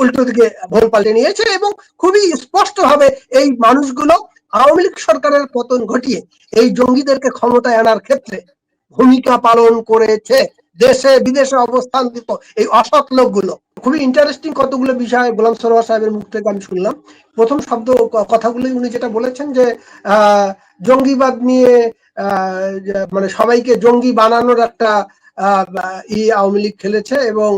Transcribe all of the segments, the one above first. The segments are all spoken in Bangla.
উল্টো দিকে ভোল পাল্টে নিয়েছে এবং খুবই স্পষ্ট ভাবে এই মানুষগুলো আওয়ামী লীগ সরকারের পতন ঘটিয়ে এই জঙ্গিদেরকে ক্ষমতায় আনার ক্ষেত্রে ভূমিকা পালন করেছে। দেশে, বিদেশে অবস্থান দিত এই অসৎ লোকগুলো। খুবই ইন্টারেস্টিং কতগুলো বিষয় গোলাম সরোয়ার সাহেবের মুখ থেকে আমি শুনলাম। প্রথম শব্দ কথাগুলোই উনি যেটা বলেছেন যে জঙ্গিবাদ নিয়ে মানে সবাইকে জঙ্গি বানানোর একটা, আহ, ই আওয়ামী লীগ খেলেছে এবং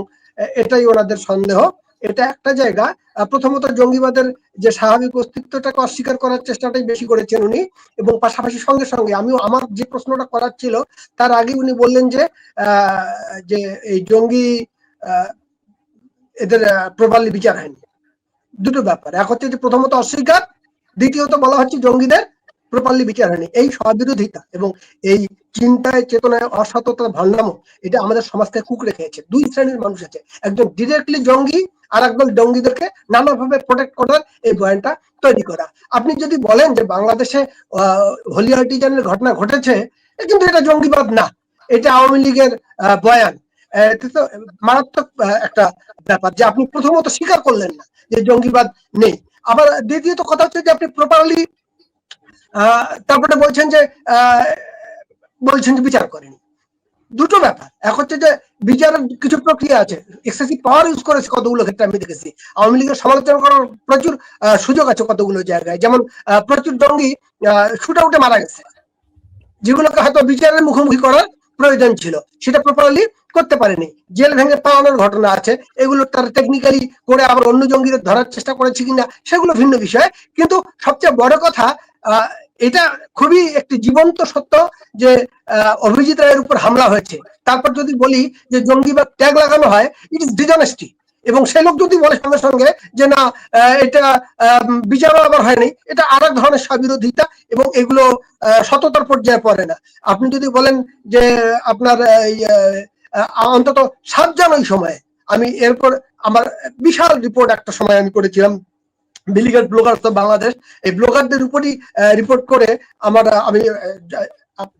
এটাই ওনাদের সন্দেহ। এটা একটা জায়গা। প্রথমত জঙ্গিবাদের যে স্বাভাবিক অস্তিত্বটাকে অস্বীকার করার চেষ্টাটাই বেশি করেছেন উনি এবং পাশাপাশি সঙ্গে সঙ্গে আমিও আমার যে প্রশ্নটা করার ছিল, তার আগে উনি বললেন যে যে এই জঙ্গি এদের প্রপারলি বিচার হয়নি। দুটো ব্যাপার। এক হচ্ছে যে প্রথমত অস্বীকার, দ্বিতীয়ত বলা হচ্ছে জঙ্গিদের প্রপারলি বিচার হয়নি। এই স্ববিরোধিতা এবং এই চিন্তায়, চেতনায় অসততা ভান্ডাম এটা আমাদের সমাজকে কুকড়ে খেয়েছে দুই শ্রেণির মানুষ আছে। একজন ডিরেক্টলি জঙ্গি আর একদল জঙ্গিদেরকে নানাভাবে প্রোটেক্ট করার এই বয়ানটা তৈরি করা। আপনি যদি বলেন যে বাংলাদেশে হোলি আর্টিজানের ঘটনা ঘটেছে কিন্তু এটা জঙ্গিবাদ না। এটা আওয়ামী লীগের বয়ান। তো মারাত্মক একটা ব্যাপার যে আপনি প্রথমত স্বীকার করলেন না যে জঙ্গিবাদ নেই। আবার দ্বিতীয়ত কথা হচ্ছে যে আপনি প্রপারলি তারপরে বলছেন যে বলছেন যে বিচার করেনি। দুটো ব্যাপার। এক হচ্ছে যে বিচারের কিছু প্রক্রিয়া আছে। এক্সেসিভ পাওয়ার ইউজ করেছে কতগুলো ক্ষেত্রে আমি দেখেছি। আওয়ামী লীগের সমালোচনা করার প্রচুর সুযোগ আছে কতগুলো জায়গায়। যেমন প্রচুর জঙ্গি শুটে উঠে মারা গেছে। যেগুলোকে হয়তো বিচারের মুখোমুখি করার প্রয়োজন ছিল। সেটা প্রপারলি করতে পারেনি। জেল ভেঙে পাওয়ানোর ঘটনা আছে। এগুলো তার টেকনিক্যালি করে আবার অন্য জঙ্গিদের ধরার চেষ্টা করেছে কিনা, সেগুলো ভিন্ন বিষয়। কিন্তু সবচেয়ে বড় কথা এটা খুবই একটি জীবন্ত সত্য যে অভিজিৎ রায়ের উপর হামলা হয়েছে। তারপর যদি বলি যে, জঙ্গিবাদ ট্যাগ লাগানো হয় ইট ইস ডিজনেস্টি এবং সে লোক যদি বলে সঙ্গে সঙ্গে যে, না এটা বিচারও আবার হয়নি, এটা আর এক ধরনের স্বাবিরোধিতা এবং এগুলো সততার পর্যায়ে পড়ে না। আপনি যদি বলেন যে, আপনার অন্তত সাতজন ওই সময়ে, আমি এরপর আমার বিশাল রিপোর্ট একটা সময় আমি করেছিলাম বিলিগেট ব্লগার তো বাংলাদেশ এই ব্লগারদের উপরই রিপোর্ট করে আমার আমি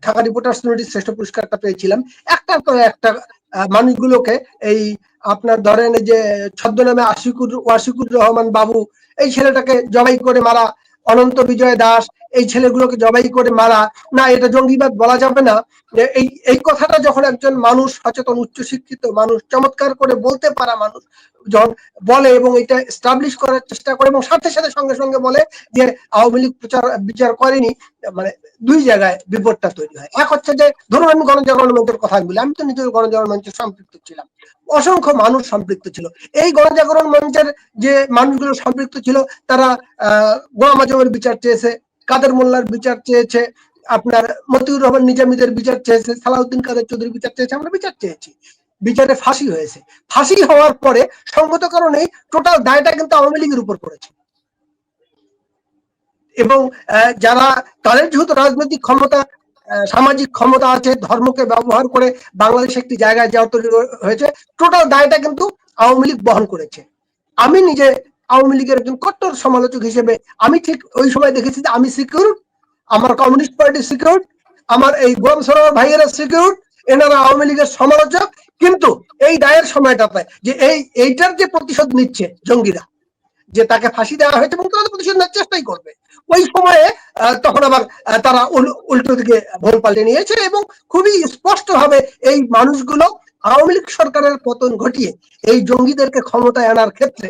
ঢাকা রিপোর্টার্স ইউনিটির শ্রেষ্ঠ পুরস্কারটা পেয়েছিলাম। একটার করে একটা মানুষগুলোকে এই আপনার ধরেন যে ছদ্মনামে আশিকুর, ওয়াশিকুর রহমান বাবু, এই ছেলেটাকে জবাই করে মারা অনন্ত বিজয় দাস এই ছেলেগুলোকে জবাই করে মারা, না, এটা জঙ্গিবাদ বলা যাবে না। এই এই কথাটা যখন একজন মানুষ, সচেতন উচ্চ শিক্ষিত মানুষ, চমৎকার করে বলতে পারা মানুষ বলে এবং এটা স্টাবলিশ করার চেষ্টা করে এবং সাথে সাথে সঙ্গে সঙ্গে বলে যে আওয়ামী লীগ প্রচার, বিচার করেনি মানে দুই জায়গায় বিপদটা তৈরি হয়। এক হচ্ছে যে, ধরুন আমি গণজাগরণ মঞ্চের কথা বলি, আমি তো নিজের গণজাগরণ মঞ্চে সম্পৃক্ত ছিলাম। অসংখ্য মানুষ সম্পৃক্ত ছিল। এই গণজাগরণ মঞ্চের যে মানুষগুলো সম্পৃক্ত ছিল, তারা, আহ গোলাম আজমের বিচার চেয়েছে কাদের মোল্লার বিচার চেয়েছে, আপনার মতিউর রহমান নিজামীদের বিচার চেয়েছে, সালাউদ্দিন কাদের চৌধুরীর বিচার চেয়েছে, আমরা বিচার চেয়েছি। বিচারে ফাঁসি হয়েছে। ফাঁসি হওয়ার পরে সঙ্গত কারণেই টোটাল দায়টা কিন্তু আওয়ামী লীগের উপর পড়েছে। এবং যারা, তাদের যেহেতু রাজনৈতিক ক্ষমতা সামাজিক ক্ষমতা আছে, ধর্মকে ব্যবহার করে বাংলাদেশ একটি জায়গায় যাওয়া তৈরি হয়েছে, টোটাল দায়টা কিন্তু আওয়ামী লীগ বহন করেছে। আমি নিজে আওয়ামী লীগের একজন কট্টর সমালোচক হিসেবে আমি ঠিক ওই সময় দেখেছি যে আমি সিকিউর আমার কমিউনিস্ট পার্টি সিকিউর আমার এই গোলাম সরোয়ার ভাইয়েরা সিকিউর এনারা আওয়ামী লীগের সমালোচক। কিন্তু এই দায়ের সময়টাতে যে এই, এইটার যে প্রতিশোধ নিচ্ছে জঙ্গিরা, যে তাকে ফাঁসি দেওয়া হয়েছে এবং তারা প্রতিশোধ নেওয়ার চেষ্টাই করবে। ওই সময়ে তখন আবার তারা উল্টো দিকে ভোল পাল্টে নিয়েছে এবং খুবই স্পষ্ট ভাবে এই মানুষগুলো আওয়ামী লীগ সরকারের পতন ঘটিয়ে এই জঙ্গিদেরকে ক্ষমতায় আনার ক্ষেত্রে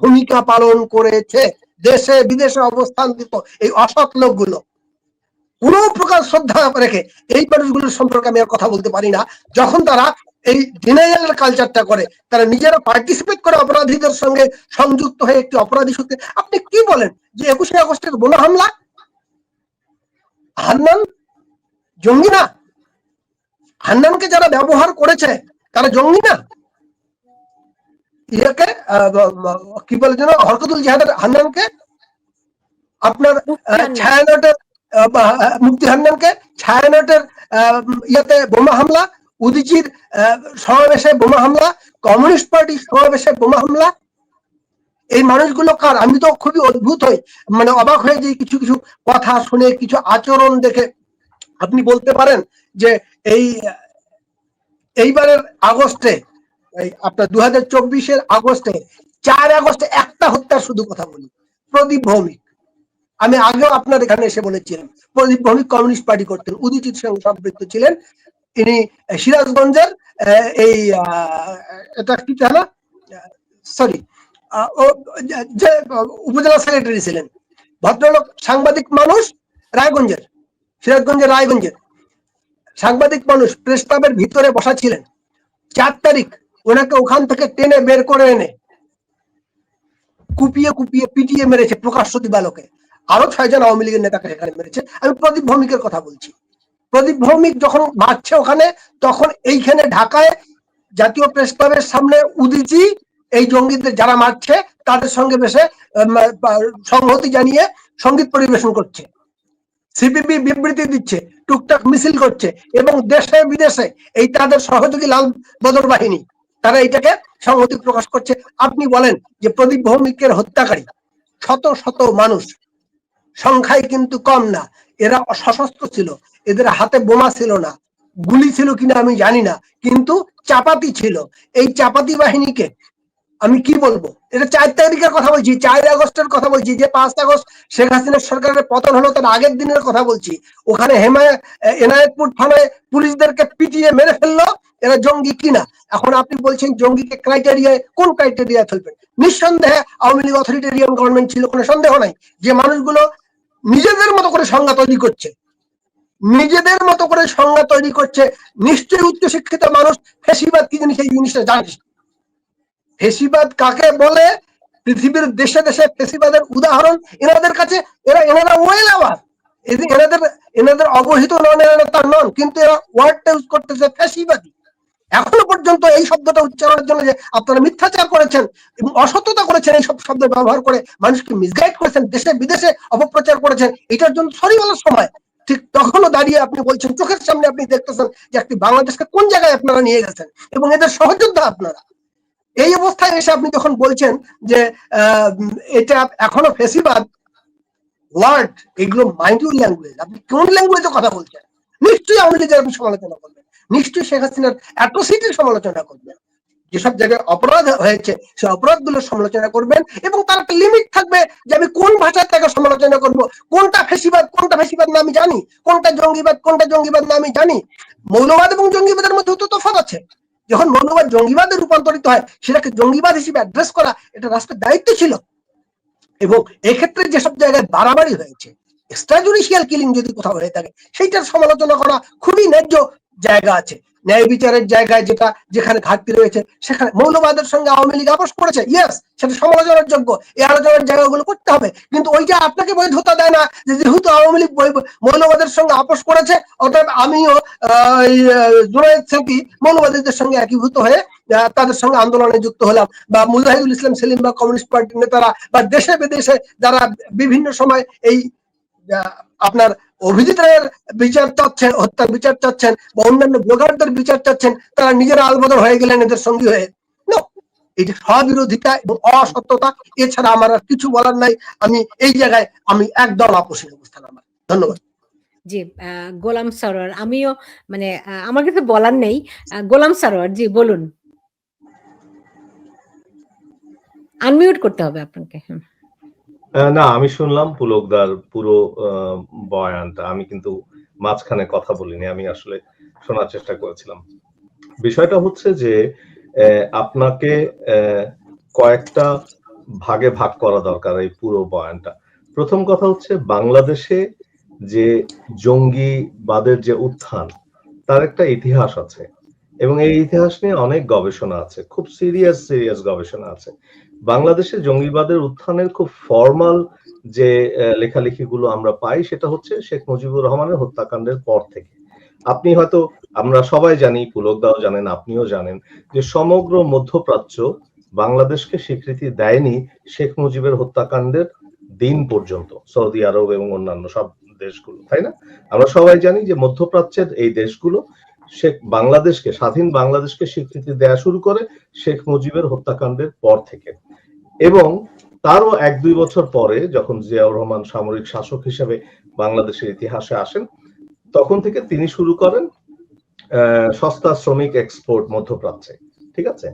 ভূমিকা পালন করেছে, দেশে বিদেশে অবস্থান দিত এই অসৎ লোকগুলো। কোন প্রকার শ্রদ্ধা রেখে এই মানুষগুলোর সম্পর্কে আমি আর কথা বলতে পারি না। যখন তারা এই ডিনাইয়াল কালচারটা করে, তারা নিজেরা পার্টিসিপেট করে অপরাধীদের সঙ্গে সংযুক্ত হয়ে একটি অপরাধী সূত্রে আপনি কি বলেন যে একুশে আগস্টের বোমা হামলা? হান্নান? জঙ্গি না হান্নানকে যারা ব্যবহার করেছে, তারা জঙ্গি না? ইয়াকে কি বলে যেন হরকতুল জিহাদের হান্নানকে আপনার ছায়ানটের মুক্তি হান্নানকে ছায়ানটের ইয়াতে বোমা হামলা উদিচির সমাবেশে বোমা হামলা কমিউনিস্ট পার্টির সমাবেশে বোমা হামলা। এই মানুষগুলো কার? আমি তো খুবই অদ্ভুত হই। মানে অবাক হয়ে যে কিছু কিছু কথা শুনে কিছু আচরণ দেখে আপনি বলতে পারেন যে এই এইবারের আগস্টে আপনার দু হাজার চব্বিশের আগস্টে, চার আগস্টে একটা হত্যার শুধু কথা বলি। প্রদীপ ভৌমিক। আমি আগেও আপনার এখানে এসে বলেছিলাম, প্রদীপ ভৌমিক কমিউনিস্ট পার্টি করতেন। উদিচির সঙ্গে সম্পৃক্ত ছিলেন। ইনি সিরাজগঞ্জের এই এটা কি থানা সরি যে, উপজেলা সেক্রেটারি ছিলেন। ভদ্রলোক, সাংবাদিক মানুষ, রায়গঞ্জের। সিরাজগঞ্জের রায়গঞ্জের। সাংবাদিক মানুষ, প্রেস ক্লাবের ভিতরে বসা ছিলেন। চার তারিখ ওনাকে ওখান থেকে টেনে বের করে এনে কুপিয়ে কুপিয়ে পিটিয়ে মেরেছে প্রকাশ্য দিবালোকে। আরও ছয়জন আওয়ামী লীগের নেতাকে সেখানে মেরেছে। আমি প্রদীপ ভৌমিকের কথা বলছি। প্রদীপ ভৌমিক যখন মারছে ওখানে, তখন এইখানে ঢাকায় জাতীয় প্রেস ক্লাবের সামনে উদিচি এই জঙ্গিদের যারা মারছে, তাদের সঙ্গে বেশে সংহতি জানিয়ে সংগীত পরিবেশন করছে। সিপিবি বিবৃতি দিচ্ছে, টুকটাক মিছিল করছে এবং দেশে বিদেশে এই তাদের সহযোগী লাল বদর বাহিনী তারা এটাকে সংহতি প্রকাশ করছে। আপনি বলেন যে প্রদীপ ভৌমিকের হত্যাকারী, শত শত মানুষ সংখ্যায় কিন্তু কম না। এরা সশস্ত্র ছিল, এদের হাতে বোমা ছিল না, গুলি ছিল কিনা আমি জানি না, কিন্তু চাপাতি ছিল। এই চাপাতি বাহিনীকে আমি কি বলব? এটা চার তারিখের কথা বলছি, চার আগস্টের কথা বলছি, যে পাঁচ আগস্ট শেখ হাসিনার সরকারের পতন হলো, তার আগের দিনের কথা বলছি। ওখানে হেমায় এনায়েতপুর থানায় পুলিশদেরকে পিটিয়ে মেরে ফেলল এরা জঙ্গি কিনা? এখন আপনি বলছেন জঙ্গিকে ক্রাইটেরিয়ায় কোন ক্রাইটেরিয়া ফেলবেন? নিঃসন্দেহে আওয়ামী লীগ অথরিটেরিয়ান গভর্নমেন্ট ছিল কোনো সন্দেহ নাই। যে মানুষগুলো নিজেদের মতো করে সংজ্ঞা তৈরি করছে। নিজেদের মতো করে সংজ্ঞা তৈরি করছে, নিশ্চয়ই উচ্চশিক্ষিত মানুষ ফেসিবাদ কি জিনিস এই জিনিসটা জানিস ফেসিবাদ কাকে বলে? পৃথিবীর দেশে দেশে ফেসিবাদের উদাহরণ এনাদের কাছে, এরা এনারা ওয়েল আওয়ার এনাদের এনাদের অবহিত নন এনারা তার নন। কিন্তু এরা ওয়ার্ডটা ইউজ করতেছে ফেসিবাদী। এখনও পর্যন্ত এই শব্দটা উচ্চারণের জন্য যে আপনারা মিথ্যাচার করেছেন, এবং অসততা করেছেন এই সব শব্দ ব্যবহার করে মানুষকে মিসগাইড করেছেন, দেশে বিদেশে অপপ্রচার করেছেন, এটার জন্য সরি বলার সময়। ঠিক তখনও দাঁড়িয়ে আপনি বলছেন, চোখের সামনে আপনি দেখতেছেন যে একটি বাংলাদেশকে কোন জায়গায় আপনারা নিয়ে গেছেন, এবং এদের সহযোদ্ধা আপনারা। এই অবস্থায় এসে আপনি যখন বলছেন যে এটা এখনও ফেসিবাদ, ওয়ার্ড, এগুলো মাইন্ডুল ল্যাঙ্গুয়েজ, আপনি কোন ল্যাঙ্গুয়েজে কথা বলছেন? নিশ্চয়ই আওয়ামী লীগের আপনি সমালোচনা করবেন নিশ্চয়ই শেখ হাসিনার অ্যাট্রোসিটির সমালোচনা করবেন। যেসব জায়গায় অপরাধ হয়েছে, সেই অপরাধগুলোর সমালোচনা করবেন এবং তার একটা লিমিট থাকবে যে আমি কোন ভাষায় তাকে সমালোচনা করব, কোনটা ফেসিবাদ কোনটা ফেসিবাদ না আমি জানি, কোনটা জঙ্গিবাদ কোনটা জঙ্গিবাদ না আমি জানি। মৌলবাদ এবং জঙ্গিবাদের মধ্যে তো তফাৎ আছে। যখন মৌলবাদ জঙ্গিবাদে রূপান্তরিত হয়, সেটাকে জঙ্গিবাদ হিসেবে অ্যাড্রেস করা এটা রাষ্ট্রের দায়িত্ব ছিল। এবং এক্ষেত্রে যেসব জায়গায় বাড়াবাড়ি হয়েছে এক্সট্রা জুডিশিয়াল কিলিং যদি কোথাও হয়ে থাকে, সেইটার সমালোচনা করা খুবই ন্যায্য। জায়গা আছে। ন্যায় বিচারের জায়গায় যেটা, যেখানে ঘাটতি রয়েছে, সেখানে মৌলবাদের সঙ্গে আওয়ামী লীগ আপোষ করেছে। ইয়েস সেটা সমালোচনার যোগ্য। এই আলোচনার জায়গাগুলো করতে হবে। কিন্তু ওইটা আপনাকে বৈধতা দেয় না যেহেতু আওয়ামী লীগ মৌলবাদের সঙ্গে আপোষ করেছে অর্থাৎ আমিও জুনায়দ সেকি মৌলবাদীদের সঙ্গে একীভূত হয়ে তাদের সঙ্গে আন্দোলনে যুক্ত হলাম। বা মুজাহিদুল ইসলাম, সেলিম বা কমিউনিস্ট পার্টির নেতারা বা দেশে বিদেশে যারা বিভিন্ন সময় এই আপনার অভিজিৎ রায়ের বিচার চাচ্ছেন, হত্যার বিচার চাচ্ছেন, বা অন্যান্য ব্লগারদের বিচার চাচ্ছেন, তারা নিজেরা আলবদল হয়ে গেলেন এদের সঙ্গী হয়ে। এটা স্ববিরোধিতা এবং অসত্যতা, এছাড়া আমার আর কিছু বলার নাই। আমি এই জায়গায় আমি একদম আপোষের অবস্থান আমার। ধন্যবাদ। জি গোলাম সরোয়ার, আমিও মানে আমার কিছু বলার নেই। গোলাম সরোয়ার, জি, বলুন। আনমিউট করতে হবে আপনাকে হ্যাঁ না, আমি শুনলাম পুলকদার পুরো বয়ানটা। আমি কিন্তু মাঝখানে কথা বলিনি, আমি আসলে শোনার চেষ্টা করেছিলাম। বিষয়টা হচ্ছে যে আপনাকে কয়েকটা ভাগে ভাগ করা দরকার এই পুরো বয়ানটা। প্রথম কথা হচ্ছে, বাংলাদেশে যে জঙ্গিবাদের যে উত্থান, তার একটা ইতিহাস আছে। এবং এই ইতিহাস নিয়ে অনেক গবেষণা আছে, খুব সিরিয়াস সিরিয়াস গবেষণা আছে। বাংলাদেশে জঙ্গিবাদের উত্থানের খুব ফর্মাল যে লেখালেখিগুলো আমরা পাই সেটা হচ্ছে শেখ মুজিবুর রহমানের হত্যাকাণ্ডের পর থেকে। আপনি হয়তো, আমরা সবাই জানি, পুলকদাও জানেন, আপনিও জানেন যে সমগ্র মধ্যপ্রাচ্য বাংলাদেশকে স্বীকৃতি দেয়নি শেখ মুজিবের হত্যাকাণ্ডের দিন পর্যন্ত, সৌদি আরব এবং অন্যান্য সব দেশগুলো, তাই না? আমরা সবাই জানি যে মধ্যপ্রাচ্যের এই দেশগুলো শেখ বাংলাদেশকে, স্বাধীন বাংলাদেশকে স্বীকৃতি দেয়া শুরু করে শেখ মুজিবের হত্যাকাণ্ডের পর থেকে। এবং তারও এক দুই বছর পরে যখন জিয়াউর রহমান সামরিক শাসক হিসেবে বাংলাদেশের ইতিহাসে আসেন, তখন থেকে তিনি শুরু করেন সস্তা শ্রমিক এক্সপোর্ট মধ্যপ্রাচ্যে, ঠিক আছে?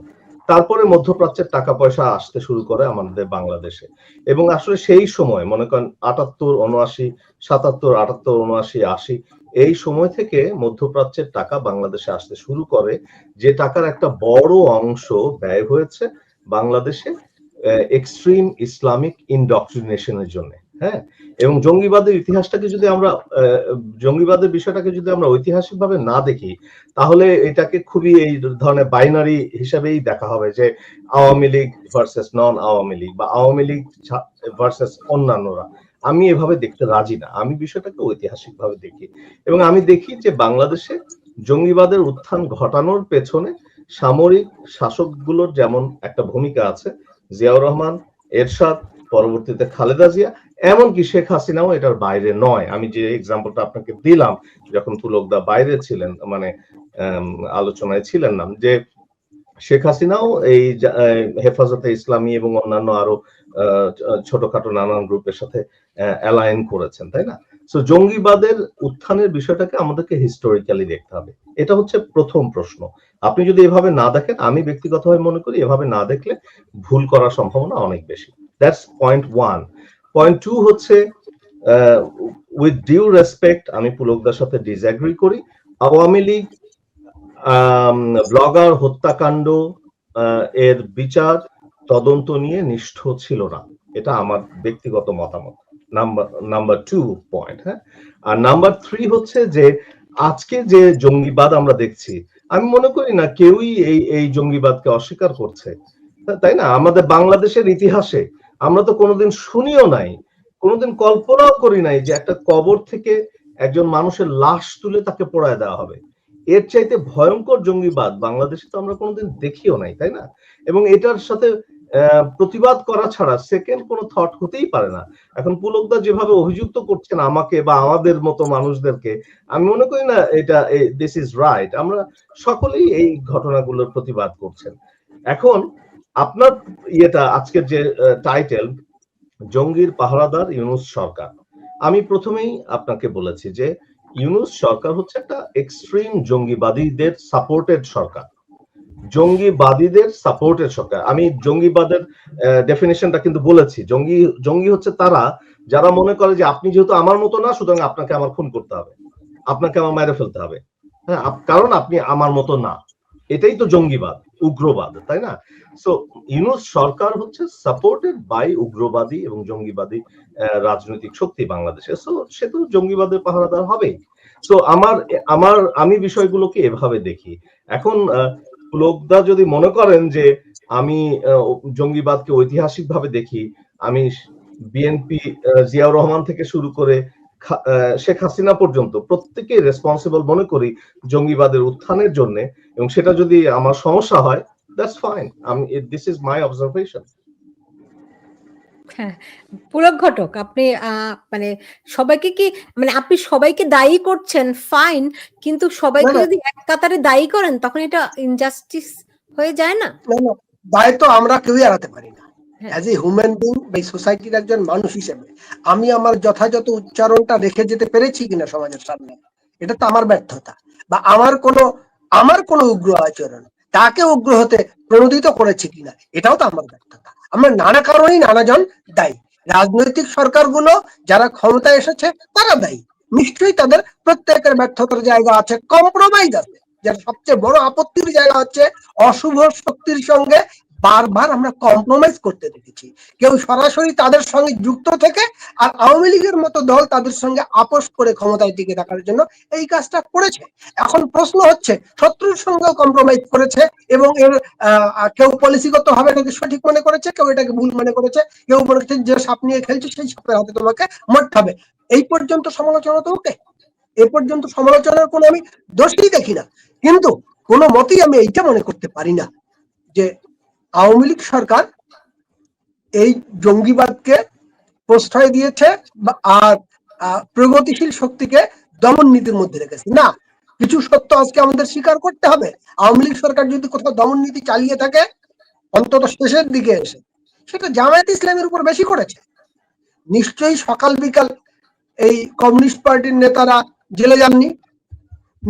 তারপরে মধ্যপ্রাচ্যের টাকা পয়সা আসতে শুরু করে আমাদের বাংলাদেশে। এবং আসলে সেই সময়, মনে করেন আটাত্তর, উনআশি, সাতাত্তর, আটাত্তর, উনআশি, আশি, এই সময় থেকে মধ্যপ্রাচ্যের টাকা বাংলাদেশে আসতে শুরু করে, যে টাকার একটা বড় অংশ ব্যয় হয়েছে বাংলাদেশে এক্সট্রিম ইসলামিক ইনডক্ট্রিনেশনের জন্য। হ্যাঁ? এবং জঙ্গিবাদের ইতিহাসটাকে যদি আমরা জঙ্গিবাদের বিষয়টাকে যদি আমরা ঐতিহাসিকভাবে না দেখি, তাহলে এটাকে খুবই এই ধরনের বাইনারি হিসাবেই দেখা হবে যে আওয়ামী লীগ ভার্সেস নন আওয়ামী লীগ বা আওয়ামী লীগ ভার্সেস অন্যান্যরা। আমি এভাবে দেখতে রাজি না। আমি বিষয়টাকে ঐতিহাসিকভাবে দেখি। এবং আমি দেখি যে বাংলাদেশে জঙ্গিবাদের উত্থান ঘটানোর পেছনে সামরিক শাসকগুলোর যেমন একটা ভূমিকা আছে, জিয়াউর রহমান, এরশাদ পরবর্তীতে খালেদা জিয়া, এমনকি শেখ হাসিনাও এটার বাইরে নয়। আমি যে এক্সাম্পলটা আপনাকে দিলাম, যখন পুলকদা বাইরে ছিলেন মানে আলোচনায় ছিলেন না, যে শেখ হাসিনাও এই হেফাজতে ইসলামী এবং অন্যান্য আরও ছোটখাটো নানান গ্রুপের সাথে অ্যালাইন করেছেন, তাই না? সো জঙ্গিবাদের উত্থানের বিষয়টাকে আমাদেরকে হিস্টোরিক্যালি দেখতে হবে। এটা হচ্ছে প্রথম প্রশ্ন। আপনি যদি এভাবে না দেখেন, আমি ব্যক্তিগতভাবে মনে করি এভাবে না দেখলে ভুল করার সম্ভাবনা অনেক বেশি। That's point one point two হচ্ছে উইথ ডিউ রেসপেক্ট আমি পুলকদার সাথে ডিসঅ্যাগ্রি করি। আওয়ামী লীগ ব্লগার, হত্যাকাণ্ড এর বিচার, তদন্ত নিয়ে নিষ্ঠ ছিল না। এটা আমার ব্যক্তিগত মতামত। নাম্বার নাম্বার টু পয়েন্ট হ্যাঁ? আর নাম্বার থ্রি হচ্ছে যে, আজকে যে জঙ্গিবাদ আমরা দেখছি, আমি মনে করি না কেউই এই এই জঙ্গিবাদকে অস্বীকার করছে। তাই না? আমাদের বাংলাদেশের ইতিহাসে আমরা তো কোনোদিন শুনিও নাই, কোনোদিন কল্পনাও করি নাই যে একটা কবর থেকে একজন মানুষের লাশ তুলে তাকে পোড়ায় দেওয়া হবে। এর চাইতে ভয়ঙ্কর জঙ্গিবাদ বাংলাদেশে তো আমরা কোনোদিন দেখিও নাই, তাই না? এবং এটার সাথে প্রতিবাদ করা ছাড়া সেকেন্ড কোনো থট হতেই পারে না। এখন পুলকদা যেভাবে অভিযুক্ত করছেন আমাকে বা আমাদের মতো মানুষদেরকে, আমি মনে করি না এটা দিস ইজ রাইট আমরা সকলেই এই ঘটনাগুলোর প্রতিবাদ করছেন। এখন আপনার ইয়েটা, আজকের যে টাইটেল জঙ্গির পাহারাদার ইউনুস সরকার। আমি প্রথমেই আপনাকে বলেছি যে, ইউনুস সরকার হচ্ছে একটা এক্সট্রিম জঙ্গিবাদীদের সাপোর্টেড সরকার। জঙ্গিবাদীদের সাপোর্টের সরকার। আমি জঙ্গিবাদের ডেফিনেশনটা কিন্তু বলেছি। জঙ্গি জঙ্গি হচ্ছে তারা, যারা মনে করে যে আপনি যেহেতু আমার মতো না, সুতরাং আপনাকে আমার খুন করতে হবে। আপনাকে আমার মেরে ফেলতে হবে। হ্যাঁ কারণ আপনি আমার মতো না। এটাই তো জঙ্গিবাদ। উগ্রবাদ, তাই না? সো ইউনুস সরকার হচ্ছে সাপোর্টেড বাই উগ্রবাদী এবং জঙ্গিবাদী রাজনৈতিক শক্তি বাংলাদেশে। সো সে তো জঙ্গিবাদের পাহারাদার হবেই। সো আমার আমার, আমি বিষয়গুলোকে এভাবে দেখি। এখন লোকদা যদি মনে করেন যে আমি জঙ্গিবাদকে ঐতিহাসিকভাবে দেখি, আমি বিএনপি জিয়াউর রহমান থেকে শুরু করে শেখ হাসিনা পর্যন্ত প্রত্যেকে রেসপন্সিবল মনে করি জঙ্গিবাদের উত্থানের জন্য এবং সেটা যদি আমার সমস্যা হয় দ্যাটস ফাইন আমি দিস ইজ মাই অবজারভেশন হ্যাঁ পুলক ঘটক আপনি আহ, মানে সবাইকে কি মানে আপনি সবাইকে দায়ী করছেন ফাইন কিন্তু সবাইকে। যদি এক কাতারে দায়ী করেন তখন এটা ইনজাস্টিস হয়ে যায় না না, না, দায়িত্ব আমরা কেউই এড়াতে পারি না। অ্যাজ এ হিউম্যান বিং এই সোসাইটির একজন মানুষ হিসেবে, আমি আমার যথাযথ উচ্চারণটা রেখে যেতে পেরেছি কিনা সমাজের সামনে, এটা তো আমার ব্যর্থতা। বা আমার কোনো আমার কোনো উগ্র আচরণ, তাকে উগ্র হতে প্রণোদিত করেছে কিনা, এটাও তো আমার ব্যর্থতা। আমরা নানা কারণেই নানাজন দায়ী। রাজনৈতিক সরকারগুলো যারা ক্ষমতায় এসেছে, তারা দায়ী। নিশ্চয়ই তাদের প্রত্যেকের ব্যর্থতার জায়গা আছে কম্প্রোমাইজ আছে। যার সবচেয়ে বড় আপত্তির জায়গা হচ্ছে অশুভ শক্তির সঙ্গে বারবার আমরা কম্প্রোমাইজ করতে দেখেছি। কেউ সরাসরি তাদের সঙ্গে যুক্ত থেকে আর আওয়ামী লীগের মতো দল তাদের সঙ্গে আপোষ করে ক্ষমতায় টিকে থাকার জন্য এই কাজটা করেছে। এখন প্রশ্ন হচ্ছে, শত্রুর সঙ্গেও কম্প্রোমাইজ করেছে এবং এর কেউ পলিসিগত ভাবে এটাকে সঠিক মনে করেছে, কেউ এটাকে ভুল মনে করেছে, কেউ মনে যে সাপ নিয়ে খেলছে, সেই সাপের হাতে তোমাকে মরতে হবে। এই পর্যন্ত সমালোচনা তো ওকে। এ পর্যন্ত সমালোচনার কোনো আমি দোষই দেখি না। কিন্তু কোনো মতেই আমি এইটা মনে করতে পারি না যে আওয়ামী লীগ সরকার এই জঙ্গিবাদকে প্রশ্রয় দিয়েছে আর প্রগতিশীল শক্তিকে দমন নীতির মধ্যে রেখেছে। না, কিছু সত্য আজকে আমাদের স্বীকার করতে হবে। আওয়ামী লীগ সরকার যদি কোথাও দমন নীতি চালিয়ে থাকে, অন্তত শেষের দিকে এসে, সেটা জামায়াত ইসলামের উপর বেশি করেছে। নিশ্চয়ই সকাল বিকাল এই কমিউনিস্ট পার্টির নেতারা জেলে যাননি।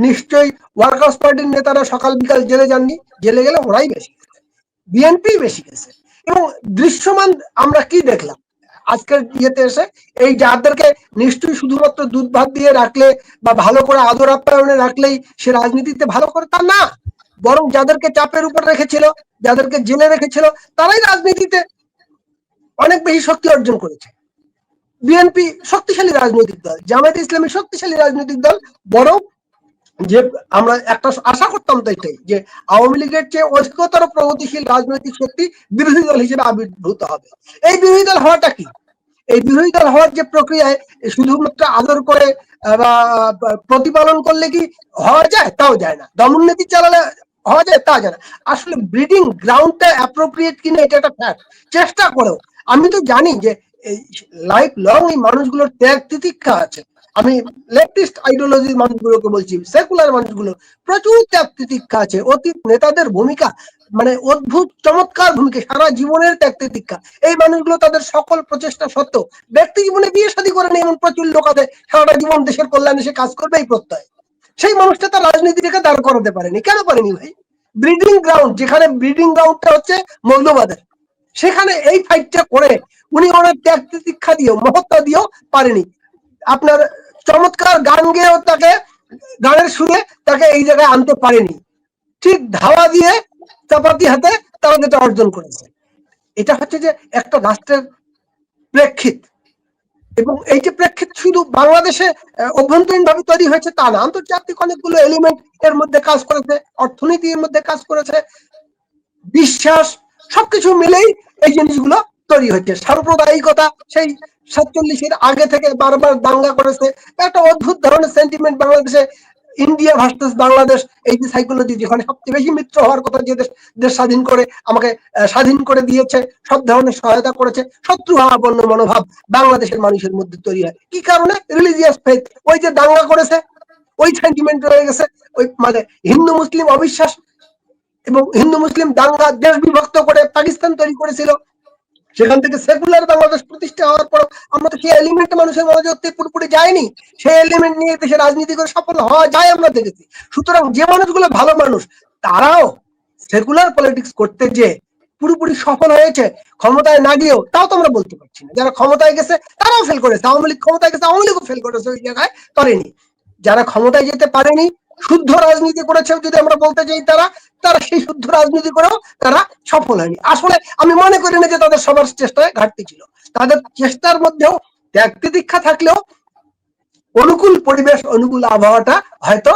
নিশ্চয়ই ওয়ার্কার্স পার্টির নেতারা সকাল বিকাল জেলে যাননি। জেলে গেলে ওরাই বেশি। বিএনপি বেশি গেছে। এবং দৃশ্যমান আমরা কি দেখলাম? আজকের ইয়েতে এসে এই যাদেরকে নিশ্চয়ই শুধুমাত্র দুধ ভাত দিয়ে রাখলে বা ভালো করে আদর আপ্যায়নে রাখলেই সে রাজনীতিতে ভালো করে তা না। বরং যাদেরকে চাপের উপর রেখেছিল, যাদেরকে জেলে রেখেছিল, তারাই রাজনীতিতে অনেক বেশি শক্তি অর্জন করেছে। বিএনপি শক্তিশালী রাজনৈতিক দল, জামায়াত ইসলামী শক্তিশালী রাজনৈতিক দল, বরং যে আমরা একটা আশা করতাম তো এটাই যে আওয়ামী লীগের চেয়ে অধিকতর প্রগতিশীল রাজনৈতিক শক্তি বিরোধী দল হিসেবে আবির্ভূত হবে। এই বিরোধী দল হওয়াটা কি? এই বিরোধী দল হওয়ার যে প্রক্রিয়ায় শুধুমাত্র আদর করে বা প্রতিপালন করলে কি হওয়া যায়? তাও যায় না। দমন নীতি চালালে হওয়া যায়? তা যায় না। আসলে ব্রিডিং গ্রাউন্ডটা অ্যাপ্রোপ্রিয়েট কিনা এটা একটা ফ্যাক্ট চেষ্টা করেও। আমি তো জানি যে লাইফ লং এই মানুষগুলোর ত্যাগ তিতিক্ষা আছে। আমি লেফটিস্ট আইডিওলজির মানুষগুলোকে বলছি সেকুলার মানুষগুলো, প্রচুর ত্যাগ তিতিক্ষা আছে। অতীত নেতাদের ভূমিকা মানে অদ্ভুত, চমৎকার ভূমিকা, সারা জীবনের ত্যাগ তিতিক্ষা এই মানুষগুলো তাদের সকল প্রচেষ্টা সত্ত্বেও ব্যক্তি জীবনে বিয়ে শাদী করেন এমন প্রচুর লোক আছে, সারাটা জীবন দেশের কল্যাণে সে কাজ করবে, এই প্রত্যয়। সেই মানুষটা তার রাজনীতি থেকে দাঁড় করাতে পারেনি। কেন পারেনি ভাই? ব্রিডিং গ্রাউন্ড যেখানে ব্রিডিং গ্রাউন্ডটা হচ্ছে মৌলবাদের। সেখানে এই ফাইটটা করে, উনি ওনার ত্যাগ তিতিক্ষা দিয়েও মহত্তা দিয়েও পারেনি। আপনার চমৎকার গান গেয়েও তাকে, গানের সুরে তাকে এই জায়গায় আনতে পারেনি। ঠিক ধাওয়া দিয়ে চাপাতি হাতে তারা যেটা অর্জন করেছে। এটা হচ্ছে যে একটা রাষ্ট্রের প্রেক্ষিত। এবং এই যে প্রেক্ষিত শুধু বাংলাদেশে অভ্যন্তরীণ ভাবে তৈরি হয়েছে তা না, আন্তর্জাতিক অনেকগুলো এলিমেন্ট এর মধ্যে কাজ করেছে, অর্থনীতির মধ্যে কাজ করেছে, বিশ্বাস, সবকিছু মিলেই এই জিনিসগুলো তৈরি হচ্ছে। সাম্প্রদায়িকতা সেই সাতচল্লিশের আগে থেকে বারবার দাঙ্গা করেছে। একটা অদ্ভুত ধরনের সেন্টিমেন্ট বাংলাদেশে ইন্ডিয়া ভার্সেস বাংলাদেশ, এই যে সাইকোলজি যেখানে সবচেয়ে বেশি মিত্র হওয়ার কথা যে দেশ দেশ স্বাধীন করে, আমাকে স্বাধীন করে দিয়েছে, সব ধরনের সহায়তা করেছে, শত্রু হারাপন্ন মনোভাব বাংলাদেশের মানুষের মধ্যে তৈরি হয়। কি কারণে? রিলিজিয়াস ফেথ ওই যে দাঙ্গা করেছে, ওই সেন্টিমেন্ট রয়ে গেছে, ওই মানে হিন্দু, মুসলিম অবিশ্বাস এবং হিন্দু, মুসলিম দাঙ্গা দেশ বিভক্ত করে পাকিস্তান তৈরি করেছিল। সেখান থেকে সেকুলার বাংলাদেশ প্রতিষ্ঠা হওয়ার পর আমরা তো সেই এলিমেন্ট মানুষের মনোযোগ পুরোপুরি যায়নি সেই এলিমেন্ট নিয়ে দেশে রাজনীতি করে সফল হওয়া যায় আমরা দেখেছি। সুতরাং যে মানুষগুলো ভালো মানুষ, তারাও সেকুলার পলিটিক্স করতে যে পুরোপুরি সফল হয়েছে, ক্ষমতায় না গিয়েও, তাও তো আমরা বলতে পারছি না। যারা ক্ষমতায় গেছে, তারাও ফেল করেছে। আওয়ামী লীগ ক্ষমতায় গেছে, আওয়ামী লীগও ফেল করেছে ওই জায়গায় করেনি। যারা ক্ষমতায় যেতে পারেনি শুদ্ধ রাজনীতি করেছে যদি আমরা বলতে চাই তারা তারা সেই শুদ্ধ রাজনীতি করেও তারা সফল হয়নি। আসলে আমি মনে করি না যে তাদের সবার চেষ্টায় ঘাটতি ছিল। তাদের চেষ্টার মধ্যেও ত্যাগ দীক্ষা থাকলেও অনুকূল পরিবেশ, অনুকূল আবহাওয়াটা হয়তো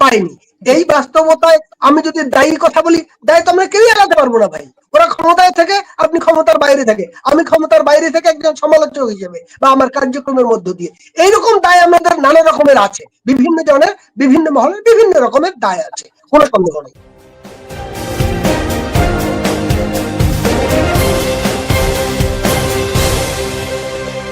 পাইনি এই বাস্তবতায় আমি যদি দায়ী কথা বলি, দায়ী তো আমরা কেউই এড়াতে পারব না ভাই। ওরা ক্ষমতায় থেকে, আপনি ক্ষমতার বাইরে থেকে। আমি ক্ষমতার বাইরে থেকে একজন সমালোচক হিসেবে বা আমার কার্যক্রমের মধ্য দিয়ে। এইরকম দায় আমাদের নানা রকমের আছে। বিভিন্ন জনের, বিভিন্ন মহলের বিভিন্ন রকমের দায় আছে। কোনো সন্দেহ নেই।